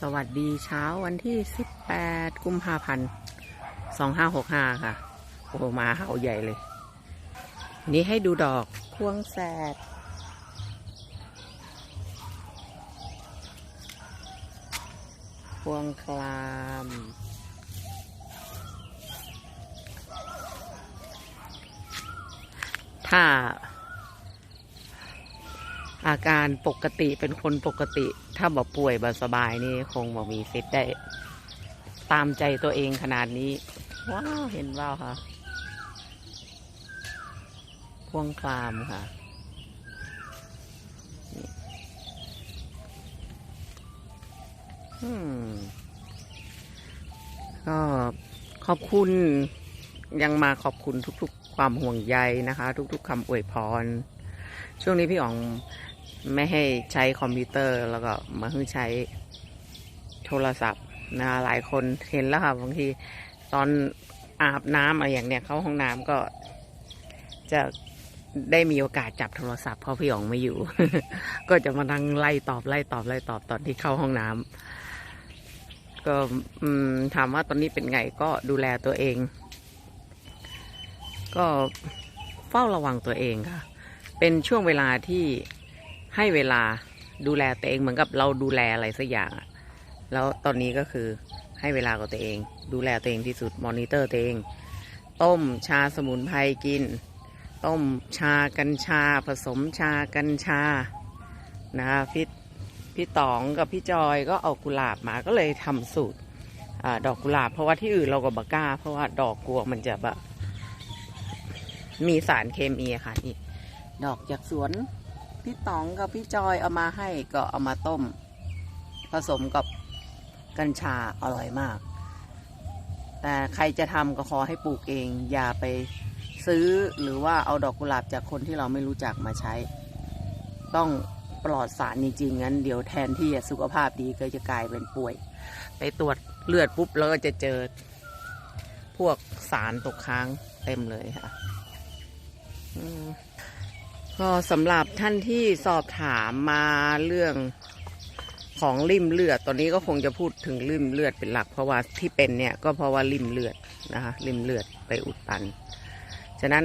สวัสดีเช้าวันที่ 18 กุมภาพันธ์2565 ค่ะ โอ้โหมาเห่าใหญ่เลย นี่ให้ดูดอกพวงแสด พวงคลาม ถ้า อาการปกติเป็นคนปกติ ถ้าบอกป่วยบ่สบายนี่คงบอกมีสิทธิ์ได้ ตามใจตัวเองขนาดนี้ ว้าว เห็นว่าวค่ะพวงคลามค่ะก็ขอบคุณยังมาขอบคุณทุกๆ ความห่วงใยนะคะ ทุก ๆคำอวยพร ช่วงนี้พี่อ๋อง ไม่ให้ใช้คอมพิวเตอร์แล้วก็มาให้ใช้โทรศัพท์นะหลายคนเห็นแล้วค่ะบางทีตอนอาบน้ำอะไรอย่างเนี้ยเข้าห้องน้ำก็จะได้มีโอกาสจับโทรศัพท์เพราะพี่อ๋องไม่อยู่ ก็จะมานั่งไล่ตอบไล่ตอบไล่ตอบตอนที่เข้าห้องน้ำก็ถามว่าตอนนี้เป็นไงก็ดูแลตัวเอง ก็เฝ้าระวังตัวเองค่ะ เป็นช่วงเวลาที่ ให้เวลาดูแลตัวเองเหมือนกับเราดูแลอะไรสักอย่างอะแล้วตอนนี้ก็คือให้เวลากับตัวเอง ดูแลตัวเองที่สุดมอนิเตอร์ตัวเอง ต้มชาสมุนไพรกิน ต้มชากัญชา ผสมชากัญชานะคะพี่พี่ต๋องกับพี่จอยก็เอากุหลาบมาก็เลยทำสูตรอดอกกุหลาบ เพราะว่าที่อื่นเราก็บก้า เพราะว่าดอกกลัวมันจะแบบมีสารเคมีอะค่ะนี่ดอกจากสวน พี่ต๋องกับพี่จอยเอามาให้ก็เอามาต้ม ผสมกับกัญชาอร่อยมาก แต่ใครจะทำก็ขอให้ปลูกเอง อย่าไปซื้อหรือว่าเอาดอกกุหลาบจากคนที่เราไม่รู้จักมาใช้ ต้องปลอดสารจริงๆงั้นเดี๋ยวแทนที่จะสุขภาพดีก็จะกลายเป็นป่วย ไปตรวจเลือดปุ๊บแล้วก็จะเจอ พวกสารตกค้างเต็มเลยค่ะ ก็สำหรับท่านที่สอบถามมาเรื่องของริ่มเลือด ตอนนี้ก็คงจะพูดถึงริ่มเลือดเป็นหลัก เพราะว่าที่เป็นเนี่ยก็เพราะว่าริ่มเลือดนะคะริ่มเลือดไปอุดตัน ฉะนั้น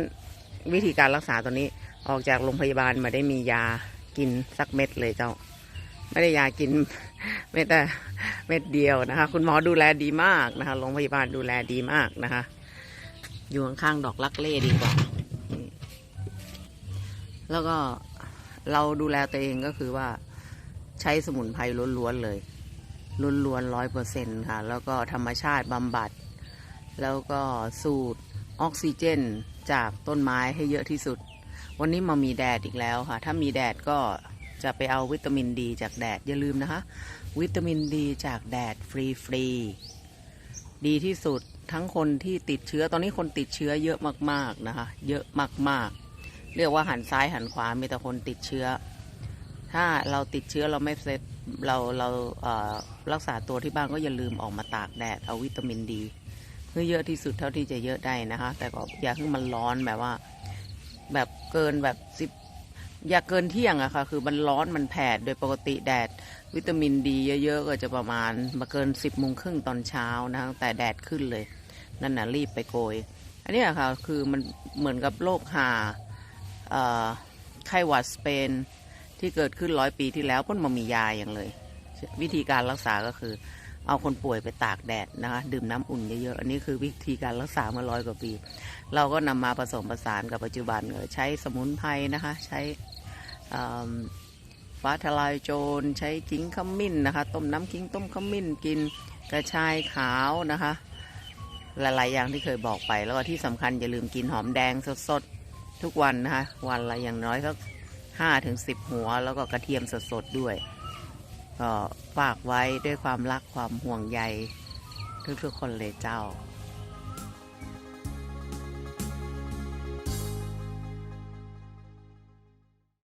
วิธีการรักษาตอนนี้ออกจากโรงพยาบาลมาได้มียากินสักเม็ดเลยเจ้า ไม่ได้ยากินเม็ดแต่เม็ดเดียวนะคะ คุณหมอดูแลดีมากนะคะโรงพยาบาลดูแลดีมากนะคะ อยู่ข้างๆดอกลักเล่ดีกว่า แล้วก็เราดูแลตัวเองก็คือว่าใช้สมุนไพรล้วนๆเลยล้วนๆร้อยเปอร์เซ็นค่ะ แล้วก็ธรรมชาติบำบัด แล้วก็สูดออกซิเจนจากต้นไม้ให้เยอะที่สุด วันนี้มามีแดดอีกแล้วค่ะ ถ้ามีแดดก็จะไปเอาวิตามินดีจากแดด อย่าลืมนะคะ วิตามินดีจากแดดฟรีฟรีๆดีที่สุดทั้งคนที่ติดเชื้อตอนนี้คนติดเชื้อเยอะมากๆนะคะ เยอะมากๆ เรียกว่าหันซ้ายหันขวามีแต่คนติดเชื้อ ถ้าเราติดเชื้อเราไม่เซตเราเราเอ่อรักษาตัวที่บ้านก็อย่าลืมออกมาตากแดดเอาวิตามินดีเพื่อเยอะที่สุดเท่าที่จะเยอะได้นะคะ แต่ก็อย่าให้มันร้อนแบบว่า แบบเกินแบบสิบอย่าเกินเที่ยงอะค่ะ คือมันร้อนมันแผดโดยปกติแดด วิตามินดีเยอะๆก็จะประมาณมาเกินสิบโมงครึ่งตอนเช้านะคะแต่แดดขึ้นเลย นั่นน่ะรีบไปโกย อันนี้ยค่ะคือมันเหมือนกับโรคหาเอ่อ ไข้หวัดสเปนที่เกิดขึ้นร้อยปีที่แล้วพิ่นมามียาอย่างเลย วิธีการรักษาก็คือเอาคนป่วยไปตากแดดนะคะดื่มน้ำอุ่นเยอะๆอันนี้คือวิธีการรักษามาร้อยกว่าปี เราก็นำมาผสมผสานกับปัจจุบันเลยใช้สมุนไพรนะคะใช้ฟ้าทลายโจรใช้ขิงขมิ้นนะคะ ต้มน้ำขิงต้มขมิ้นกินกระชายขาวนะคะ หลายๆอย่างที่เคยบอกไปแล้วก็ที่สำคัญอย่าลืมกินหอมแดงสดๆ ทุกวันนะคะ วันละอย่างน้อยสักห้าถึงสิบหัว แล้วก็กระเทียมสดๆด้วย ก็ฝากไว้ด้วยความรักความห่วงใยทุกๆคนเลยเจ้า